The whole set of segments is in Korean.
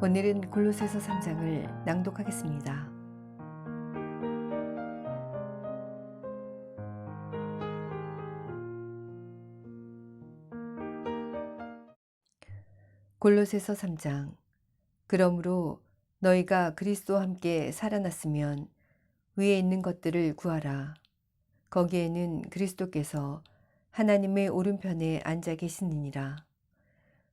오늘은 골로새서 3장을 낭독하겠습니다. 골로새서 3장 그러므로 너희가 그리스도와 함께 살아났으면 위에 있는 것들을 구하라. 거기에는 그리스도께서 하나님의 오른편에 앉아 계시느니라.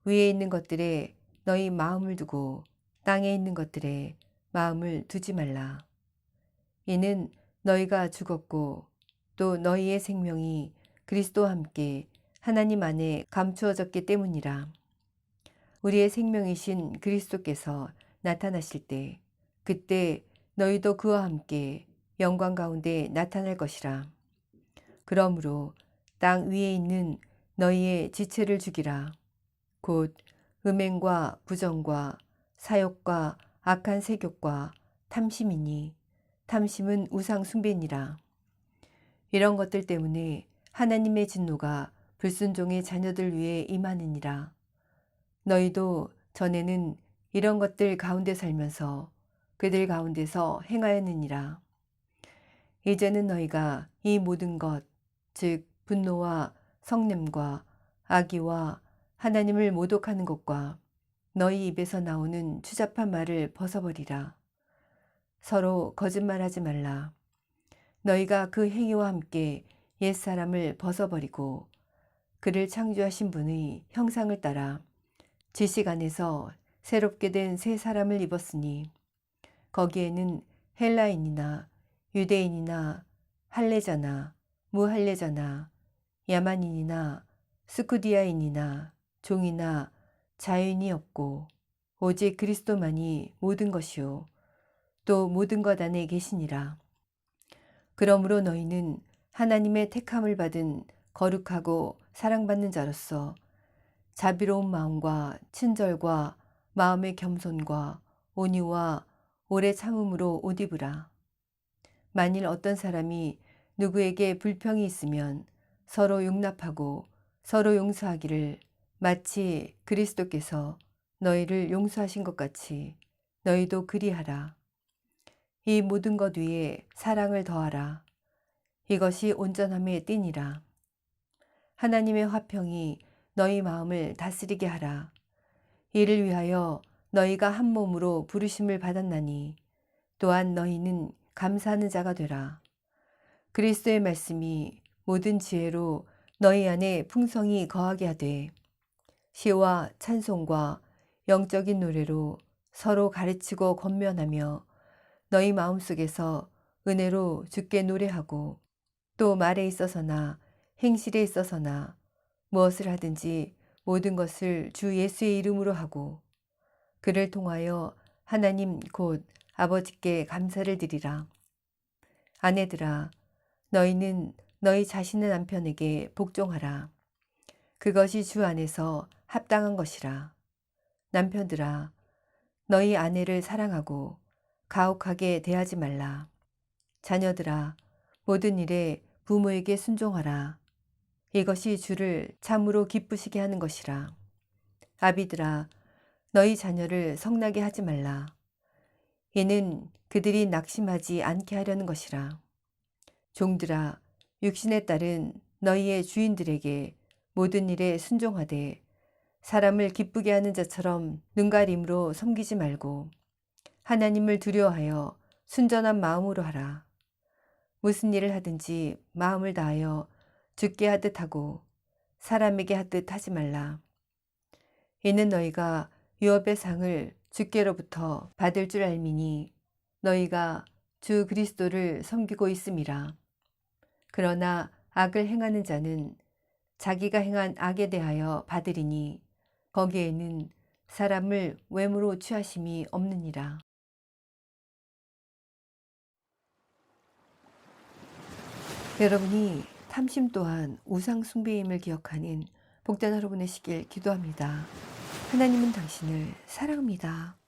위에 있는 것들에 너희 마음을 두고 땅에 있는 것들에 마음을 두지 말라. 이는 너희가 죽었고 또 너희의 생명이 그리스도와 함께 하나님 안에 감추어졌기 때문이라. 우리의 생명이신 그리스도께서 나타나실 때 그때 너희도 그와 함께 영광 가운데 나타날 것이라. 그러므로 땅 위에 있는 너희의 지체를 죽이라. 곧 음행과 부정과 사욕과 악한 세욕과 탐심이니 탐심은 우상 숭배니라. 이런 것들 때문에 하나님의 진노가 불순종의 자녀들 위에 임하느니라. 너희도 전에는 이런 것들 가운데 살면서 그들 가운데서 행하였느니라. 이제는 너희가 이 모든 것, 즉 분노와 성냄과 악의와 하나님을 모독하는 것과 너희 입에서 나오는 추잡한 말을 벗어버리라. 서로 거짓말하지 말라. 너희가 그 행위와 함께 옛사람을 벗어버리고 그를 창조하신 분의 형상을 따라 지식 안에서 새롭게 된 새 사람을 입었으니 거기에는 헬라인이나 유대인이나 할례자나 무할례자나 야만인이나 스쿠디아인이나 종이나 자유인이 없고 오직 그리스도만이 모든 것이요 또 모든 것 안에 계시니라. 그러므로 너희는 하나님의 택함을 받은 거룩하고 사랑받는 자로서 자비로운 마음과 친절과 마음의 겸손과 온유와 오래 참음으로 옷 입으라. 만일 어떤 사람이 누구에게 불평이 있으면 서로 용납하고 서로 용서하기를 마치 그리스도께서 너희를 용서하신 것 같이 너희도 그리하라. 이 모든 것 위에 사랑을 더하라. 이것이 온전함의 띠니라. 하나님의 화평이 너희 마음을 다스리게 하라. 이를 위하여 너희가 한 몸으로 부르심을 받았나니 또한 너희는 감사하는 자가 되라. 그리스도의 말씀이 모든 지혜로 너희 안에 풍성이 거하게 하되 시와 찬송과 영적인 노래로 서로 가르치고 권면하며 너희 마음속에서 은혜로 주께 노래하고 또 말에 있어서나 행실에 있어서나 무엇을 하든지 모든 것을 주 예수의 이름으로 하고 그를 통하여 하나님 곧 아버지께 감사를 드리라. 아내들아, 너희는 너희 자신의 남편에게 복종하라. 그것이 주 안에서 합당한 것이라. 남편들아, 너희 아내를 사랑하고 가혹하게 대하지 말라. 자녀들아, 모든 일에 부모에게 순종하라. 이것이 주를 참으로 기쁘시게 하는 것이라. 아비들아, 너희 자녀를 성나게 하지 말라. 이는 그들이 낙심하지 않게 하려는 것이라. 종들아, 육신에 따른 너희의 주인들에게 모든 일에 순종하되 사람을 기쁘게 하는 자처럼 눈가림으로 섬기지 말고 하나님을 두려워하여 순전한 마음으로 하라. 무슨 일을 하든지 마음을 다하여 죽게 하듯 하고 사람에게 하듯 하지 말라. 이는 너희가 유업의 상을 주께로부터 받을 줄 알미니 너희가 주 그리스도를 섬기고 있음이라. 그러나 악을 행하는 자는 자기가 행한 악에 대하여 받으리니 거기에는 사람을 외모로 취하심이 없느니라. 여러분이 탐심 또한 우상 숭배임을 기억하는 복된 하루 보내시길 기도합니다. 하나님은 당신을 사랑합니다.